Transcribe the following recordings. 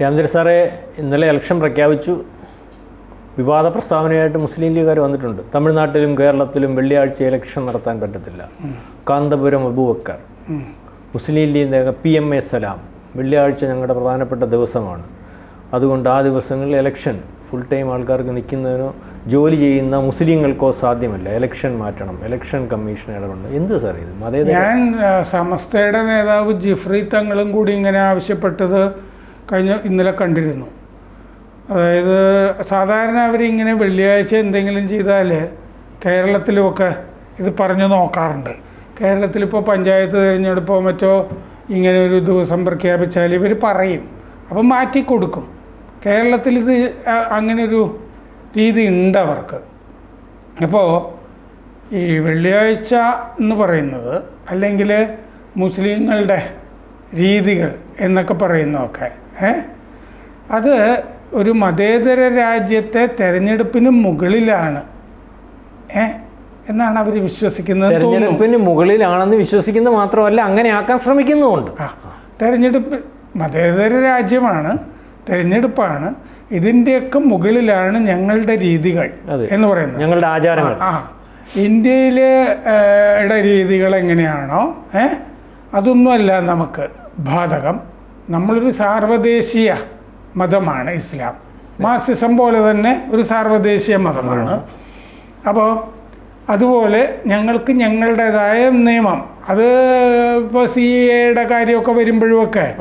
രാമചന്ദ്ര സാറേ ഇന്നലെ ഇലക്ഷൻ പ്രഖ്യാപിച്ചു. വിവാദ പ്രസ്താവനയായിട്ട് മുസ്ലിം ലീഗുകാർ വന്നിട്ടുണ്ട്. തമിഴ്നാട്ടിലും കേരളത്തിലും വെള്ളിയാഴ്ച ഇലക്ഷൻ നടത്താൻ പറ്റത്തില്ല. Kanthapuram Aboobacker. Muslim League P M A Salam. വെള്ളിയാഴ്ച ഞങ്ങളുടെ പ്രധാനപ്പെട്ട ദിവസമാണ്. അതുകൊണ്ട് ആ ദിവസങ്ങളിൽ ഇലക്ഷൻ ഫുൾ ടൈം ആൾക്കാർക്ക് നിൽക്കുന്നതിനോ ജോലി ചെയ്യുന്ന മുസ്ലിങ്ങൾക്കോ സാധ്യമല്ല. ഇലക്ഷൻ മാറ്റണം. ഇലക്ഷൻ കമ്മീഷൻ ഇടപെടണം. എന്ത് സാർ ഇത്? ഞാൻ സമസ്തയുടെ നേതാവ് ജിഫ്രി തങ്ങളും കൂടി ഇങ്ങനെ ആവശ്യപ്പെട്ടത് കഴിഞ്ഞ ഇന്നലെ കണ്ടിരുന്നു. അതായത് സാധാരണ അവരിങ്ങനെ വെള്ളിയാഴ്ച എന്തെങ്കിലും ചെയ്താൽ കേരളത്തിലുമൊക്കെ ഇത് പറഞ്ഞു നോക്കാറുണ്ട്. കേരളത്തിലിപ്പോൾ പഞ്ചായത്ത് തിരഞ്ഞെടുപ്പോ മറ്റോ ഇങ്ങനെ ഒരു ദിവസം പ്രഖ്യാപിച്ചാൽ ഇവർ പറയും. അപ്പം മാറ്റി കൊടുക്കും. കേരളത്തിൽ ഇത് അങ്ങനെയൊരു രീതി ഉണ്ട് അവർക്ക്. അപ്പോൾ ഈ വെള്ളിയാഴ്ച എന്ന് പറയുന്നത് അല്ലെങ്കിൽ മുസ്ലിങ്ങളുടെ രീതികൾ എന്നൊക്കെ പറയുന്നതൊക്കെ അത് ഒരു മതേതര രാജ്യത്തെ തെരഞ്ഞെടുപ്പിന് മുകളിലാണ്. ഏ? എന്നാണ് അവർ വിശ്വസിക്കുന്നത് തെരഞ്ഞെടുപ്പിന് മുകളിലാണെന്ന് വിശ്വസിക്കുന്നത് മാത്രമല്ല അങ്ങനെ ആക്കാൻ ശ്രമിക്കുന്നുമുണ്ട്. ആ തെരഞ്ഞെടുപ്പ് മതേതര രാജ്യമാണ് തെരഞ്ഞെടുപ്പാണ്. ഇതിന്റെയൊക്കെ മുകളിലാണ് ഞങ്ങളുടെ രീതികൾ എന്ന് പറയുന്നത്. ഞങ്ങളുടെ ആചാരങ്ങൾ. ആ ഇന്ത്യയിലെ രീതികൾ എങ്ങനെയാണോ ഏ? അതൊന്നുമല്ല നമുക്ക് ബാധകം. നമ്മളൊരു സാർവദേശീയ മതമാണ് ഇസ്ലാം. മാർസിസം പോലെ തന്നെ ഒരു സാർവദേശീയ മതമാണ്. അപ്പോൾ അതുപോലെ ഞങ്ങൾക്ക് ഞങ്ങളുടേതായ നിയമം. അത് ഇപ്പോൾ സി എയുടെ കാര്യമൊക്കെ വരുമ്പോഴുമൊക്കെ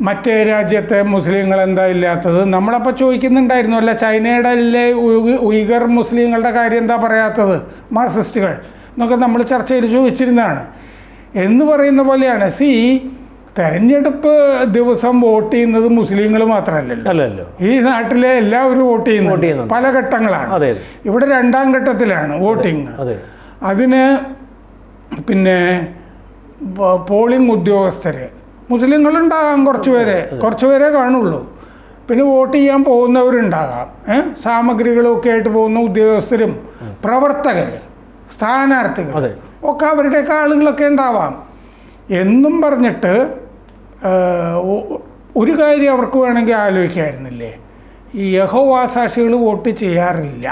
മറ്റേ രാജ്യത്തെ മുസ്ലിങ്ങൾ എന്താ ഇല്ലാത്തത്? നമ്മളപ്പോൾ ചോദിക്കുന്നുണ്ടായിരുന്നു അല്ല ചൈനയുടെ അല്ലേ ഉയ്- ഉയ്ഗർ മുസ്ലിങ്ങളുടെ കാര്യം എന്താ പറയാത്തത്? മാർസിസ്റ്റുകൾ എന്നൊക്കെ നമ്മൾ ചർച്ചയിൽ ചോദിച്ചിരുന്നതാണ്. എന്ന് പറയുന്ന പോലെയാണ്. സി തെരഞ്ഞെടുപ്പ് ദിവസം വോട്ട് ചെയ്യുന്നത് മുസ്ലിങ്ങൾ മാത്രമല്ലല്ലോ. അല്ലല്ലോ. ഈ നാട്ടിലെ എല്ലാവരും വോട്ട് ചെയ്യുന്നുണ്ട്. പല ഘട്ടങ്ങളാണ്. ഇവിടെ രണ്ടാം ഘട്ടത്തിലാണ് വോട്ടിംഗ്. അതെ. അതിന് പിന്നെ പോളിംഗ് ഉദ്യോഗസ്ഥര്. മുസ്ലിങ്ങളുണ്ടാകാം കുറച്ചുപേരെ പേരെ. കുറച്ചു പേരെ കാണുള്ളൂ. പിന്നെ വോട്ട് ചെയ്യാൻ പോകുന്നവരുണ്ടാകാം. ഏ? സാമഗ്രികളൊക്കെ ആയിട്ട് പോകുന്ന ഉദ്യോഗസ്ഥരും പ്രവർത്തകർ സ്ഥാനാർത്ഥികൾ. ഒക്കെ അവരുടെയൊക്കെ ആളുകളൊക്കെ ഉണ്ടാവാം. എന്നും പറഞ്ഞിട്ട് ഒരു കാര്യം അവർക്ക് വേണമെങ്കിൽ ആലോചിക്കായിരുന്നില്ലേ? ഈ യഹോവാസാക്ഷികൾ വോട്ട് ചെയ്യാറില്ല.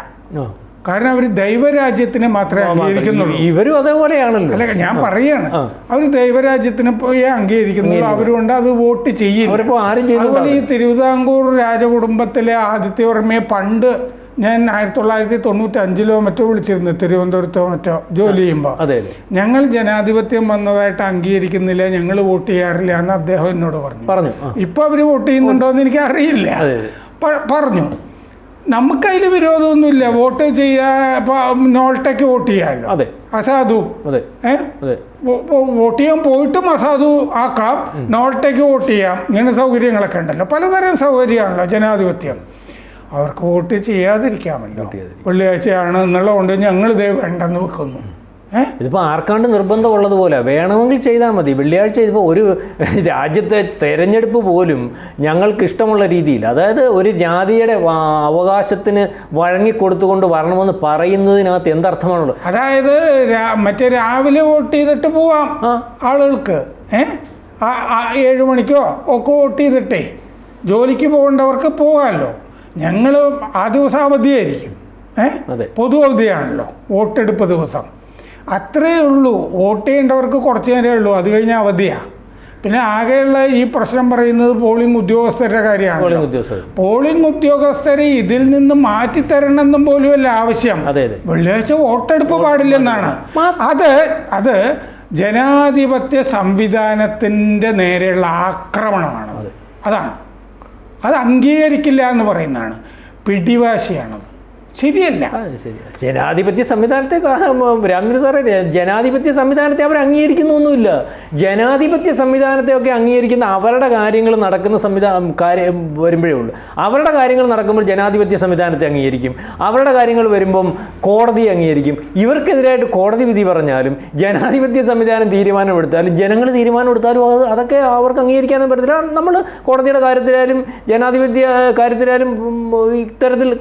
കാരണം അവർ ദൈവരാജ്യത്തിനെ മാത്രമേ അംഗീകരിക്കുന്നുള്ളൂ. ഇവരും അതേപോലെയാണല്ലോ. അല്ല ഞാൻ പറയാണ്. അവർ ദൈവരാജ്യത്തിനെ പോയി അംഗീകരിക്കുന്നുള്ളൂ. അവരുകൊണ്ട് അത് വോട്ട് ചെയ്യില്ല. അതുപോലെ ഈ തിരുവിതാംകൂർ രാജകുടുംബത്തിലെ ആദിത്യവർമ്മയെ പണ്ട് ഞാൻ ആയിരത്തി തൊള്ളായിരത്തി തൊണ്ണൂറ്റി അഞ്ചിലോ മറ്റോ വിളിച്ചിരുന്നു തിരുവനന്തപുരത്തോ മറ്റോ ജോലി ചെയ്യുമ്പോൾ ഞങ്ങൾ ജനാധിപത്യം വന്നതായിട്ട് അംഗീകരിക്കുന്നില്ല ഞങ്ങൾ വോട്ട് ചെയ്യാറില്ല എന്ന് അദ്ദേഹം എന്നോട് പറഞ്ഞു. പറഞ്ഞു ഇപ്പൊ അവർ വോട്ട് ചെയ്യുന്നുണ്ടോ എന്ന് എനിക്ക് അറിയില്ല പറഞ്ഞു. നമുക്കതിൽ വിരോധമൊന്നുമില്ല. വോട്ട് ചെയ്യാ നോൾട്ടയ്ക്ക് വോട്ട് ചെയ്യാമല്ലോ അസാധു. വോട്ട് ചെയ്യാൻ പോയിട്ടും അസാധു ആക്കാം. നോൾട്ടയ്ക്ക് വോട്ട് ചെയ്യാം. ഇങ്ങനെ സൗകര്യങ്ങളൊക്കെ ഉണ്ടല്ലോ. പലതരം സൗകര്യമാണല്ലോ ജനാധിപത്യം. അവർക്ക് വോട്ട് ചെയ്യാതിരിക്കാമല്ലോ. വെള്ളിയാഴ്ചയാണ് എന്നുള്ളതുകൊണ്ട് ഞങ്ങൾ ഇതേ വേണ്ടെന്ന് വെക്കുന്നു. ഇതിപ്പോൾ ആർക്കാണ്ട് നിർബന്ധമുള്ളതുപോലെ വേണമെങ്കിൽ ചെയ്താൽ മതി. വെള്ളിയാഴ്ച ഇതിപ്പോൾ ഒരു രാജ്യത്തെ തെരഞ്ഞെടുപ്പ് പോലും ഞങ്ങൾക്ക് ഇഷ്ടമുള്ള രീതിയിൽ അതായത് ഒരു ജാതിയുടെ അവകാശത്തിന് വഴങ്ങിക്കൊടുത്തുകൊണ്ട് വരണമെന്ന് പറയുന്നതിനകത്ത് എന്തർത്ഥമാണുള്ളത്? അതായത് മറ്റേ രാവിലെ വോട്ട് ചെയ്തിട്ട് പോവാം ആളുകൾക്ക്. ഏഴ് മണിക്കോ ഒക്കെ വോട്ട് ചെയ്തിട്ടേ. ജോലിക്ക് പോകേണ്ടവർക്ക് പോകാമല്ലോ. ഞങ്ങൾ ആ ദിവസം അവധിയായിരിക്കും. ഏഹ് പൊതു അവധിയാണല്ലോ. വോട്ടെടുപ്പ് ദിവസം. അത്രയേ ഉള്ളൂ. വോട്ട് ചെയ്യേണ്ടവർക്ക് കുറച്ച് നേരമേ ഉള്ളൂ. അത് കഴിഞ്ഞാൽ അവധിയാണ് പിന്നെ ആകെയുള്ള ഈ പ്രശ്നം പറയുന്നത് പോളിംഗ് ഉദ്യോഗസ്ഥരുടെ കാര്യമാണ് പോളിംഗ് ഉദ്യോഗസ്ഥരെ ഇതിൽ നിന്ന് മാറ്റി മാറ്റിത്തരണമെന്നും പോലുമല്ല ആവശ്യം. വെള്ളിയാഴ്ച വോട്ടെടുപ്പ് പാടില്ലെന്നാണ്. അത് അത് ജനാധിപത്യ സംവിധാനത്തിന്റെ നേരെയുള്ള ആക്രമണമാണ്. അതാണ്. അത് അംഗീകരിക്കില്ല എന്ന് പറയുന്നതാണ്. പിടിവാശിയാണത്. ശരിയല്ല. ശരി. ജനാധിപത്യ സംവിധാനത്തെ രാമചന്ദ്ര സാറേ ജനാധിപത്യ സംവിധാനത്തെ അവർ അംഗീകരിക്കുന്നൊന്നുമില്ല. ജനാധിപത്യ സംവിധാനത്തെ ഒക്കെ അംഗീകരിക്കുന്ന അവരുടെ കാര്യങ്ങൾ നടക്കുന്ന സംവിധാനം കാര്യം വരുമ്പോഴേ ഉള്ളൂ. അവരുടെ കാര്യങ്ങൾ നടക്കുമ്പോൾ ജനാധിപത്യ സംവിധാനത്തെ അംഗീകരിക്കും. അവരുടെ കാര്യങ്ങൾ വരുമ്പം കോടതി അംഗീകരിക്കും. ഇവർക്കെതിരായിട്ട് കോടതി വിധി പറഞ്ഞാലും ജനാധിപത്യ സംവിധാനം തീരുമാനമെടുത്താലും ജനങ്ങൾ തീരുമാനമെടുത്താലും അത് അതൊക്കെ അവർക്ക് അംഗീകരിക്കാനും പറ്റത്തില്ല. നമ്മൾ കോടതിയുടെ കാര്യത്തിലായാലും ജനാധിപത്യ കാര്യത്തിലായാലും ഇത്തരത്തിൽ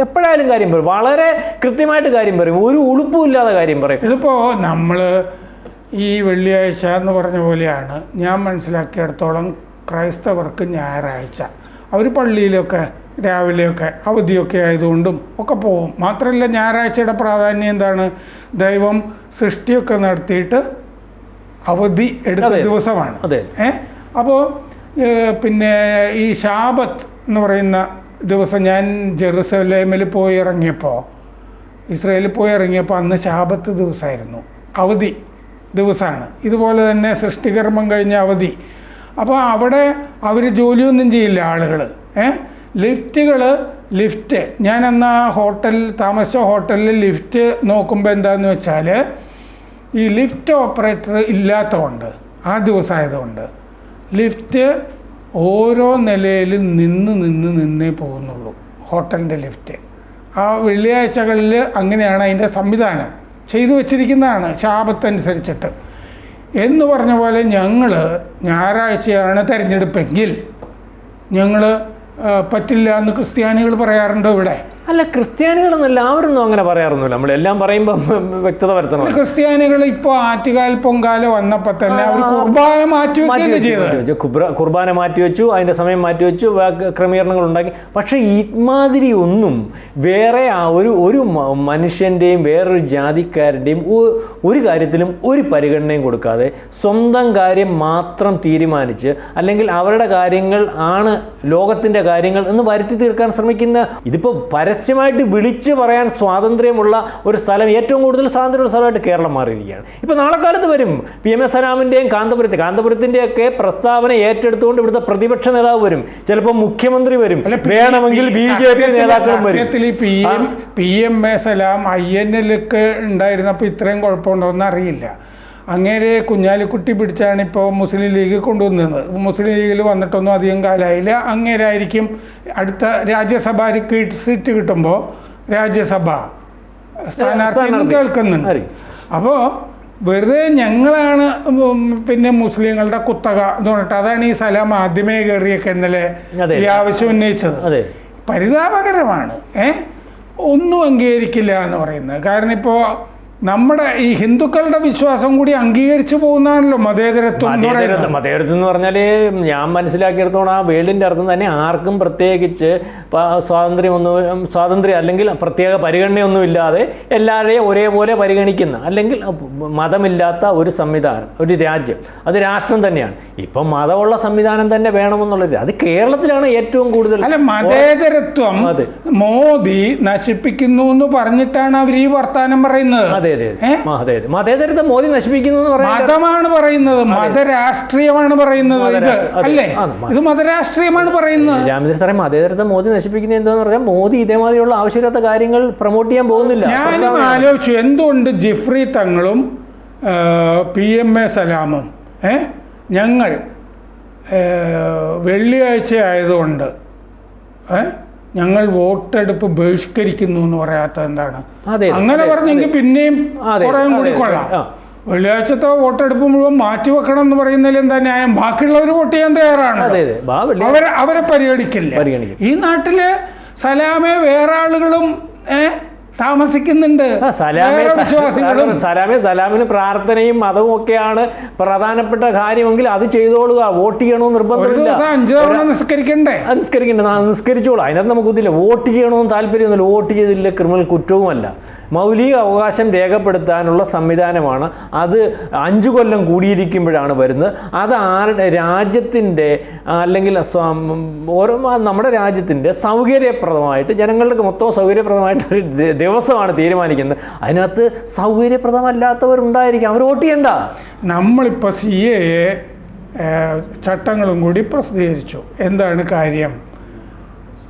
എപ്പോഴായാലും കാര്യം പറയും. വളരെ കൃത്യമായിട്ട് കാര്യം പറയും. ഒരു ഉളുപ്പും ഇല്ലാതെ കാര്യം പറയും. ഇതിപ്പോൾ നമ്മൾ ഈ വെള്ളിയാഴ്ച എന്ന് പറഞ്ഞ പോലെയാണ് ഞാൻ മനസ്സിലാക്കിയിടത്തോളം ക്രൈസ്തവർക്ക് ഞായറാഴ്ച. അവർ പള്ളിയിലൊക്കെ രാവിലെയൊക്കെ അവധിയൊക്കെ ആയതുകൊണ്ടും ഒക്കെ പോകും മാത്രമല്ല ഞായറാഴ്ചയുടെ പ്രാധാന്യം എന്താണ്? ദൈവം സൃഷ്ടിയൊക്കെ നടത്തിയിട്ട് അവധി എടുത്ത ദിവസമാണ്. ഏ? അപ്പോൾ പിന്നെ ഈ ശാപത്ത് എന്ന് പറയുന്ന ദിവസം ഞാൻ ജെറുസലേമിൽ പോയി ഇറങ്ങിയപ്പോൾ ഇസ്രയേലിൽ പോയി ഇറങ്ങിയപ്പോൾ അന്ന് ശാപത്ത് ദിവസമായിരുന്നു അവധി ദിവസമാണ് ഇതുപോലെ തന്നെ സൃഷ്ടികർമ്മം കഴിഞ്ഞ അവധി. അപ്പോൾ അവിടെ അവർ ജോലിയൊന്നും ചെയ്യില്ല ആളുകൾ ഏ? ലിഫ്റ്റുകൾ ലിഫ്റ്റ്. ഞാൻ അന്ന് ആ ഹോട്ടൽ താമസിച്ച ഹോട്ടലിൽ ലിഫ്റ്റ് നോക്കുമ്പോൾ എന്താണെന്ന് വെച്ചാൽ ഈ ലിഫ്റ്റ് ഓപ്പറേറ്റർ ഇല്ലാത്തതുകൊണ്ട് ആ ദിവസമായതുകൊണ്ട് ലിഫ്റ്റ് ഓരോ നിലയിലും നിന്ന് നിന്ന് നിന്നേ പോകുന്നുള്ളൂ. ഹോട്ടലിന്റെ ലിഫ്റ്റ്. ആ വെള്ളിയാഴ്ചകളിൽ അങ്ങനെയാണ് അതിന്റെ സംവിധാനം. ചെയ്തു വച്ചിരിക്കുന്നതാണ് ശാപത്തനുസരിച്ചിട്ട്. എന്ന് പറഞ്ഞ പോലെ ഞങ്ങൾ ഞായറാഴ്ചയാണ് തിരഞ്ഞെടുപ്പെങ്കിൽ ഞങ്ങൾ പറ്റില്ല എന്ന് ക്രിസ്ത്യാനികൾ പറയാറുണ്ട് ഇവിടെ? അല്ല ക്രിസ്ത്യാനികളെന്നല്ല അവരൊന്നും അങ്ങനെ പറയാറൊന്നുമില്ല. നമ്മളെല്ലാം പറയുമ്പോൾ വ്യക്തത വരുത്തണം. ക്രിസ്ത്യാനികൾ ഇപ്പോൾ ആറ്റുകാൽ പൊങ്കാല വന്നപ്പോൾ തന്നെ അവർ കുർബാന മാറ്റി വെച്ചു കുർബാന മാറ്റി മാറ്റിവെച്ചു അതിന്റെ സമയം മാറ്റി വെച്ചു ക്രമീകരണങ്ങൾ ഉണ്ടാക്കി. പക്ഷേ ഇമാതിരി ഒന്നും വേറെ ആ ഒരു ഒരു മനുഷ്യന്റെയും വേറൊരു ജാതിക്കാരന്റെയും ഒരു കാര്യത്തിലും ഒരു പരിഗണനയും കൊടുക്കാതെ സ്വന്തം കാര്യം മാത്രം തീരുമാനിച്ച് അല്ലെങ്കിൽ അവരുടെ കാര്യങ്ങൾ ആണ് ലോകത്തിന്റെ കാര്യങ്ങൾ എന്ന് വരുത്തി തീർക്കാൻ ശ്രമിക്കുന്ന ഇതിപ്പോൾ പരസ്യമായിട്ട് വിളിച്ച് പറയാൻ സ്വാതന്ത്ര്യമുള്ള ഒരു സ്ഥലം ഏറ്റവും കൂടുതൽ സ്വാതന്ത്ര്യമുള്ള സ്ഥലമായിട്ട് കേരളം മാറിയിരിക്കുകയാണ്. ഇപ്പോൾ നാളെ കാലത്ത് വരും. പി എം എസ് സലാമിന്റെയും കാന്തപുരത്തെ കാന്തപുരത്തിന്റെയൊക്കെ പ്രസ്താവന ഏറ്റെടുത്തുകൊണ്ട് ഇവിടുത്തെ പ്രതിപക്ഷ നേതാവ് വരും. ചിലപ്പോൾ മുഖ്യമന്ത്രി വരും. വേണമെങ്കിൽ ബി ജെ പി നേതാക്കളും വരും. ഈ P M P M Salam I N എല്ലൊക്കെ ഉണ്ടായിരുന്നപ്പോൾ ഇത്രയും കുഴപ്പമുണ്ടോ അറിയില്ല അങ്ങേരെ കുഞ്ഞാലിക്കുട്ടി പിടിച്ചാണ് ഇപ്പോൾ മുസ്ലിം ലീഗ് കൊണ്ടുവന്നത്. മുസ്ലിം ലീഗിൽ വന്നിട്ടൊന്നും അധികം കാലമായില്ല. അങ്ങേരായിരിക്കും അടുത്ത രാജ്യസഭ സീറ്റ് കിട്ടുമ്പോൾ രാജ്യസഭ സ്ഥാനാർത്ഥി. എന്ന് കേൾക്കുന്നുണ്ട് അപ്പോൾ വെറുതെ ഞങ്ങളാണ് പിന്നെ മുസ്ലിങ്ങളുടെ കുത്തക എന്ന് പറഞ്ഞിട്ട് അതാണ് ഈ സ്ഥലം ആദ്യമേ കയറിയൊക്കെ ഇന്നലെ. ഈ ആവശ്യം ഉന്നയിച്ചത്. പരിതാപകരമാണ്. ഏ? ഒന്നും അംഗീകരിക്കില്ല എന്ന് പറയുന്നത്. കാരണം ഇപ്പോൾ നമ്മുടെ ഈ ഹിന്ദുക്കളുടെ വിശ്വാസം കൂടി അംഗീകരിച്ചു പോകുന്നതാണല്ലോ മതേതരത്വം മതേതരത്വം. എന്ന് പറഞ്ഞാൽ ഞാൻ മനസ്സിലാക്കിയെടുത്തോളം ആ വേൾഡിന്റെ അർത്ഥം തന്നെ ആർക്കും പ്രത്യേകിച്ച് സ്വാതന്ത്ര്യമൊന്നും സ്വാതന്ത്ര്യം അല്ലെങ്കിൽ പ്രത്യേക പരിഗണനയൊന്നും ഇല്ലാതെ എല്ലാവരെയും ഒരേപോലെ പരിഗണിക്കുന്ന അല്ലെങ്കിൽ മതമില്ലാത്ത ഒരു സംവിധാനം ഒരു രാജ്യം. അത് രാഷ്ട്രം തന്നെയാണ്. ഇപ്പം മതമുള്ള സംവിധാനം തന്നെ വേണമെന്നുള്ളത് അത് കേരളത്തിലാണ് ഏറ്റവും കൂടുതൽ അല്ല മതേതരത്വം മോദി നശിപ്പിക്കുന്നു എന്ന് പറഞ്ഞിട്ടാണ് അവർ ഈ വർത്തമാനം പറയുന്നത്. അതെ. അതെ അതെ മതേതരത്വം മോദി നശിപ്പിക്കുന്നു മതമാണ് പറയുന്നത്. മതരാഷ്ട്രീയമാണ് പറയുന്നത് ഇത്. അല്ലേ? ഇത് മതരാഷ്ട്രീയമാണ് പറയുന്നത്. രാമചന്ദ്രൻ സാറേ മതേതരത്തെ മോദി നശിപ്പിക്കുന്നത് എന്താന്ന് പറഞ്ഞാൽ മോദി ഇതേമാതിരിയുള്ള ആവശ്യമില്ലാത്ത കാര്യങ്ങൾ പ്രൊമോട്ട് ചെയ്യാൻ പോകുന്നില്ല. ഞാനും ആലോചിച്ചു എന്തുകൊണ്ട് ജിഫ്രി തങ്ങളും പി എം എ സലാമും ഏ? ഞങ്ങൾ വെള്ളിയാഴ്ച ആയതുകൊണ്ട് ഏ? ഞങ്ങൾ വോട്ടെടുപ്പ് ബഹിഷ്കരിക്കുന്നു എന്ന് പറയാത്തത് എന്താണ്? അങ്ങനെ പറഞ്ഞെങ്കിൽ പിന്നെയും കുറയും കുറേ കൂടി കൊള്ളാം. വെള്ളിയാഴ്ചത്തെ വോട്ടെടുപ്പ് മുഴുവൻ മാറ്റിവെക്കണം എന്ന് പറയുന്നതിൽ എന്താ ന്യായം? ബാക്കിയുള്ളവർ വോട്ട് ചെയ്യാൻ തയ്യാറാണ് അവരെ അവരെ പരിഗണിക്കില്ല. ഈ നാട്ടിൽ സലാമെ വേറെ ആളുകളും ഏ താമസിക്കുന്നുണ്ട്. സലാമെ സലാമിന് പ്രാർത്ഥനയും മതവും ഒക്കെയാണ് പ്രധാനപ്പെട്ട കാര്യമെങ്കിൽ അത് ചെയ്തോളുക. വോട്ട് ചെയ്യണമെന്ന് നിർബന്ധമില്ല. നിസ്കരിക്കണ്ടേ? നിസ്കരിക്കണ്ടേ. നിസ്കരിച്ചോളൂ. അതിനകത്ത് നമുക്ക് ഇതില്ല വോട്ട് ചെയ്യണമെന്ന് താല്പര്യമൊന്നുമില്ല. വോട്ട് ചെയ്തില്ല ക്രിമിനൽ കുറ്റവുമല്ല. മൗലിക അവകാശം രേഖപ്പെടുത്താനുള്ള സംവിധാനമാണ്. അത് അഞ്ചു കൊല്ലം കൂടിയിരിക്കുമ്പോഴാണ് വരുന്നത്. അത് ആരുടെ രാജ്യത്തിന്റെ അല്ലെങ്കിൽ ഓരോ നമ്മുടെ രാജ്യത്തിന്റെ സൗകര്യപ്രദമായിട്ട് ജനങ്ങൾക്ക് മൊത്തം സൗകര്യപ്രദമായിട്ടൊരു ദിവസമാണ് തീരുമാനിക്കുന്നത്. അതിനകത്ത് സൗകര്യപ്രദമല്ലാത്തവരുണ്ടായിരിക്കും. അവർ വോട്ട് ചെയ്യണ്ട. നമ്മളിപ്പോൾ സി എ ചട്ടങ്ങളും കൂടി പ്രസിദ്ധീകരിച്ചു. എന്താണ് കാര്യം?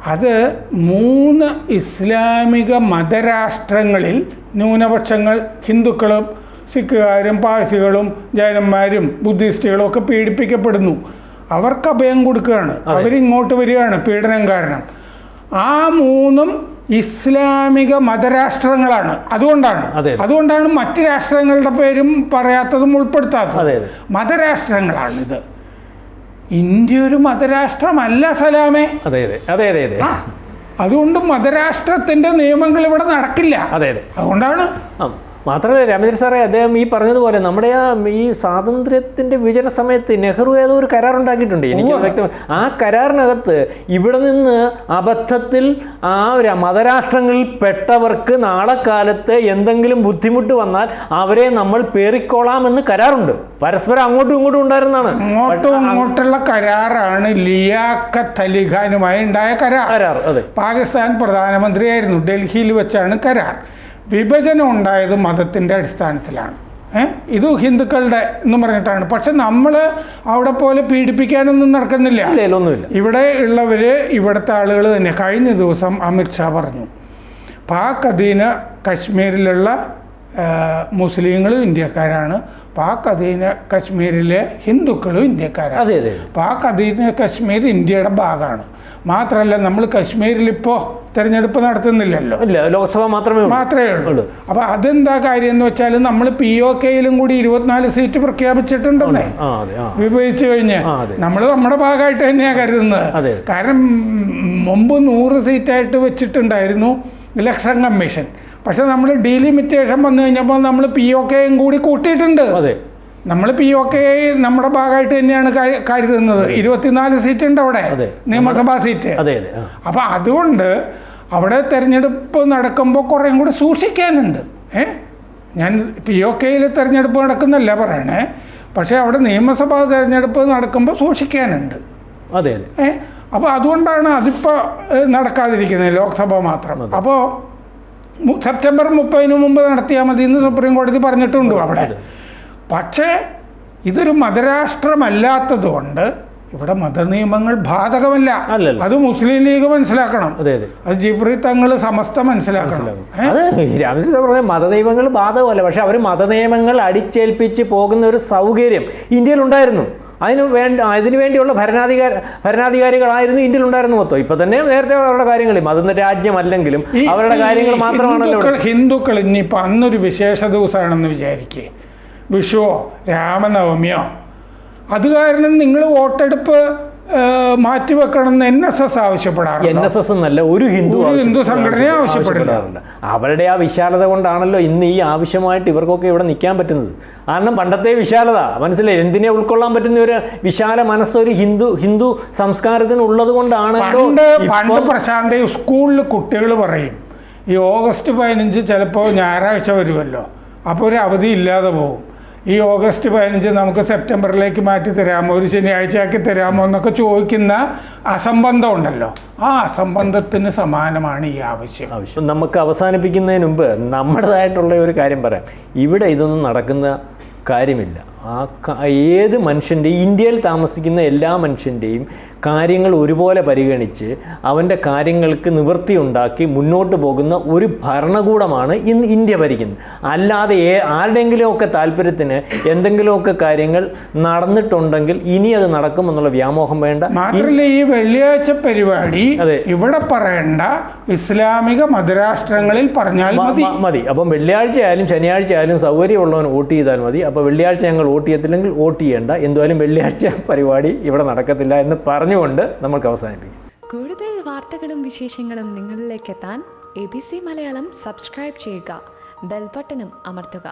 അത് മൂന്ന് ഇസ്ലാമിക മതരാഷ്ട്രങ്ങളിൽ ന്യൂനപക്ഷങ്ങൾ ഹിന്ദുക്കളും സിഖുകാരും പാഴ്സികളും ജൈനന്മാരും ബുദ്ധിസ്റ്റുകളും ഒക്കെ പീഡിപ്പിക്കപ്പെടുന്നു. അവർക്ക് അഭയം കൊടുക്കുകയാണ്. അവരിങ്ങോട്ട് വരികയാണ് പീഡനം കാരണം. ആ മൂന്നും ഇസ്ലാമിക മതരാഷ്ട്രങ്ങളാണ്. അതുകൊണ്ടാണ്. അതുകൊണ്ടാണ് മറ്റ് രാഷ്ട്രങ്ങളുടെ പേരും പറയാത്തതും ഉൾപ്പെടുത്താത്തത്. മതരാഷ്ട്രങ്ങളാണിത്. ഇന്ത്യ ഒരു മതരാഷ്ട്രമല്ല സലാമേ. അതെ അതെ അതെ അതെ അതെ. അതുകൊണ്ട് മതരാഷ്ട്രത്തിന്റെ നിയമങ്ങൾ ഇവിടെ നടക്കില്ല. അതെ അതെ. അതുകൊണ്ടാണ് ആ. മാത്രമല്ല രാമചന്ദ്ര സാറേ അദ്ദേഹം ഈ പറഞ്ഞതുപോലെ നമ്മുടെ ആ ഈ സ്വാതന്ത്ര്യത്തിന്റെ വിഭജന സമയത്ത് നെഹ്റു ഏതോ ഒരു കരാർ ഉണ്ടാക്കിയിട്ടുണ്ട്. എനിക്ക് വ്യക്തമായി ആ കരാറിനകത്ത് ഇവിടെ നിന്ന് അബദ്ധത്തിൽ ആ ഒരു മതരാഷ്ട്രങ്ങളിൽ പെട്ടവർക്ക് നാളെ കാലത്ത് എന്തെങ്കിലും ബുദ്ധിമുട്ട് വന്നാൽ അവരെ നമ്മൾ പേറിക്കോളാമെന്ന് കരാറുണ്ട്. പരസ്പരം അങ്ങോട്ടും ഇങ്ങോട്ടും ഉണ്ടായിരുന്നാണ് അങ്ങോട്ടും ഇങ്ങോട്ടുള്ള കരാറാണ് ലിയാഖത്ത് അലി ഖാനുമായി ഉണ്ടായ കരാർ. കരാർ അതെ. പാകിസ്ഥാൻ പ്രധാനമന്ത്രിയായിരുന്നു ഡൽഹിയിൽ വെച്ചാണ് കരാർ. വിഭജനം ഉണ്ടായത് മതത്തിന്റെ അടിസ്ഥാനത്തിലാണ്. ഏ? ഇത് ഹിന്ദുക്കളുടെ എന്ന് പറഞ്ഞിട്ടാണ്. പക്ഷെ നമ്മൾ അവിടെ പോലെ പീഡിപ്പിക്കാനൊന്നും നടക്കുന്നില്ല. ഇവിടെ ഉള്ളവർ ഇവിടുത്തെ ആളുകൾ തന്നെ. കഴിഞ്ഞ ദിവസം അമിത്ഷാ പറഞ്ഞു പാക് അധീന കശ്മീരിലുള്ള മുസ്ലിങ്ങളും ഇന്ത്യക്കാരാണ് പാക് അധീന കശ്മീരിലെ ഹിന്ദുക്കളും ഇന്ത്യക്കാരാണ്. അതെ അതെ. പാക് അധീന കശ്മീർ ഇന്ത്യയുടെ ഭാഗമാണ്. മാത്രമല്ല നമ്മൾ കശ്മീരിൽ ഇപ്പോൾ തെരഞ്ഞെടുപ്പ് നടത്തുന്നില്ലല്ലോ. ഇല്ല ലോക്സഭ മാത്രമേ മാത്രമേ ഉള്ളൂ. അപ്പൊ അപ്പോൾ അതെന്താ കാര്യം എന്ന് വെച്ചാൽ നമ്മൾ പി ഒ കെയിലും കൂടി ഇരുപത്തിനാല് സീറ്റ് പ്രഖ്യാപിച്ചിട്ടുണ്ടെന്നേ. വിഭജിച്ചു കഴിഞ്ഞ് നമ്മൾ നമ്മുടെ ഭാഗമായിട്ട് തന്നെയാണ് കരുതുന്നത്. കാരണം മുമ്പ് നൂറ് സീറ്റായിട്ട് വെച്ചിട്ടുണ്ടായിരുന്നു ഇലക്ഷൻ കമ്മീഷൻ. പക്ഷെ നമ്മൾ ഡീലിമിറ്റേഷൻ വന്നു കഴിഞ്ഞപ്പോൾ നമ്മൾ പി ഒ കെയും കൂടി കൂട്ടിയിട്ടുണ്ട്. അതെ. നമ്മൾ പി ഒ കെ നമ്മുടെ ഭാഗമായിട്ട് തന്നെയാണ് കരു- കരുതുന്നത്. ഇരുപത്തിനാല് സീറ്റ് ഉണ്ട് അവിടെ നിയമസഭാ സീറ്റ്. അപ്പോൾ അതുകൊണ്ട് അവിടെ തെരഞ്ഞെടുപ്പ് നടക്കുമ്പോൾ കുറേയും കൂടി സൂക്ഷിക്കാനുണ്ട്. ഏ? ഞാൻ പി ഒ കെയിൽ തെരഞ്ഞെടുപ്പ് നടക്കുന്നല്ല പറയണേ. പക്ഷേ അവിടെ നിയമസഭാ തെരഞ്ഞെടുപ്പ് നടക്കുമ്പോൾ സൂക്ഷിക്കാനുണ്ട്. അതെ അതെ. ഏ? അപ്പോൾ അതുകൊണ്ടാണ് അതിപ്പോൾ നടക്കാതിരിക്കുന്നത്. ലോക്സഭ മാത്രം. അപ്പോൾ സെപ്റ്റംബർ മുപ്പതിന് മുമ്പ് നടത്തിയാൽ മതി എന്ന് സുപ്രീം കോടതി പറഞ്ഞിട്ടുണ്ട് അവിടെ. പക്ഷേ ഇതൊരു മതരാഷ്ട്രമല്ലാത്തതുകൊണ്ട് ഇവിടെ മതനിയമങ്ങൾ ബാധകമല്ല. അത് മുസ്ലിം ലീഗ് മനസ്സിലാക്കണം. അതെ ജിഫ്രി തങ്ങൾ സമസ്ത മനസ്സിലാക്കണം. പറഞ്ഞ മതനിയമങ്ങൾ ബാധകമല്ല. പക്ഷെ അവർ മതനിയമങ്ങൾ അടിച്ചേൽപ്പിച്ച് പോകുന്ന ഒരു സൗകര്യം ഇന്ത്യയിൽ ഉണ്ടായിരുന്നു അതിന് വേണ്ട അതിനു വേണ്ടിയുള്ള ഭരണാധികാര ഭരണാധികാരികളായിരുന്നു ഇന്ത്യയിൽ ഉണ്ടായിരുന്നു മൊത്തം. ഇപ്പൊ തന്നെ നേരത്തെ അവരുടെ കാര്യങ്ങൾ മത രാജ്യമല്ലെങ്കിലും അവരുടെ കാര്യങ്ങൾ മാത്രമാണല്ലോ ഹിന്ദുക്കൾ ഇനിയിപ്പൊ ഹിന്ദുക്കൾ ഇനിയിപ്പോൾ അന്നൊരു വിശേഷ ദിവസമാണെന്ന് വിചാരിക്കേ. വിഷുവോ രാമനവമിയോ. അത് കാരണം നിങ്ങൾ വോട്ടെടുപ്പ് ഏഹ്, മാറ്റിവെക്കണം എന്ന് N S S N S S എന്നല്ല ഒരു ഹിന്ദു ഒരു ഹിന്ദു സംഘടനയെ ആവശ്യപ്പെടാറുണ്ട്. അവരുടെ ആ വിശാലത കൊണ്ടാണല്ലോ ഇന്ന് ഈ ആവശ്യമായിട്ട് ഇവർക്കൊക്കെ ഇവിടെ നിൽക്കാൻ പറ്റുന്നത്. കാരണം പണ്ടത്തെ വിശാലത മനസ്സിലായി? എന്തിനെ ഉൾക്കൊള്ളാൻ പറ്റുന്ന ഒരു വിശാല മനസ്സൊരു ഹിന്ദു ഹിന്ദു സംസ്കാരത്തിന് ഉള്ളത് കൊണ്ടാണ് പണ്ട് പണ്ട് പ്രശാന്ത് സ്കൂളിൽ കുട്ടികൾ പറയും ഈ ഓഗസ്റ്റ് പതിനഞ്ച് ചിലപ്പോൾ ഞായറാഴ്ച വരുമല്ലോ അപ്പോൾ ഒരു അവധി ഇല്ലാതെ പോകും. ഈ ഓഗസ്റ്റ് പതിനഞ്ച് നമുക്ക് സെപ്റ്റംബറിലേക്ക് മാറ്റി തരാമോ? ഒരു ശനിയാഴ്ച ആക്കി തരാമോ എന്നൊക്കെ ചോദിക്കുന്ന അസംബന്ധം ഉണ്ടല്ലോ ആ അസംബന്ധത്തിന് സമാനമാണ് ഈ ആവശ്യം. ആവശ്യം. നമുക്ക് അവസാനിപ്പിക്കുന്നതിന് മുമ്പ് നമ്മുടേതായിട്ടുള്ള ഒരു കാര്യം പറയാം. ഇവിടെ ഇതൊന്നും നടക്കുന്ന കാര്യമില്ല. ആ ഏത് മനുഷ്യന്റെയും ഇന്ത്യയിൽ താമസിക്കുന്ന എല്ലാ മനുഷ്യന്റെയും കാര്യങ്ങൾ ഒരുപോലെ പരിഗണിച്ച് അവന്റെ കാര്യങ്ങൾക്ക് നിവൃത്തി ഉണ്ടാക്കി മുന്നോട്ട് പോകുന്ന ഒരു ഭരണകൂടമാണ് ഇന്ന് ഇന്ത്യ ഭരിക്കുന്നത്. അല്ലാതെ ഏ ആരുടെയെങ്കിലുമൊക്കെ താല്പര്യത്തിന് എന്തെങ്കിലുമൊക്കെ കാര്യങ്ങൾ നടന്നിട്ടുണ്ടെങ്കിൽ ഇനി അത് നടക്കുമെന്നുള്ള വ്യാമോഹം വേണ്ട. മാത്രമല്ല ഈ വെള്ളിയാഴ്ച പരിപാടി അതെ. ഇവിടെ പറയേണ്ട. ഇസ്ലാമിക മതരാഷ്ട്രങ്ങളിൽ പറഞ്ഞാൽ മതി. മതി. അപ്പം വെള്ളിയാഴ്ച ആയാലും ശനിയാഴ്ച ആയാലും സൗകര്യമുള്ളവൻ വോട്ട് ചെയ്താൽ മതി. അപ്പോൾ വെള്ളിയാഴ്ച ഞങ്ങൾ വോട്ട് ചെയ്യത്തില്ലെങ്കിൽ വോട്ട് ചെയ്യേണ്ട. എന്തുവായാലും വെള്ളിയാഴ്ച പരിപാടി ഇവിടെ നടക്കത്തില്ല എന്ന് പറഞ്ഞുകൊണ്ട് നമുക്ക് അവസാനിപ്പിക്കും. കൂടുതൽ വാർത്തകളും വിശേഷങ്ങളും നിങ്ങളിലേക്ക് എത്താൻ A B C Malayalam subscribe ചെയ്യുക. ബെൽബട്ടനും അമർത്തുക.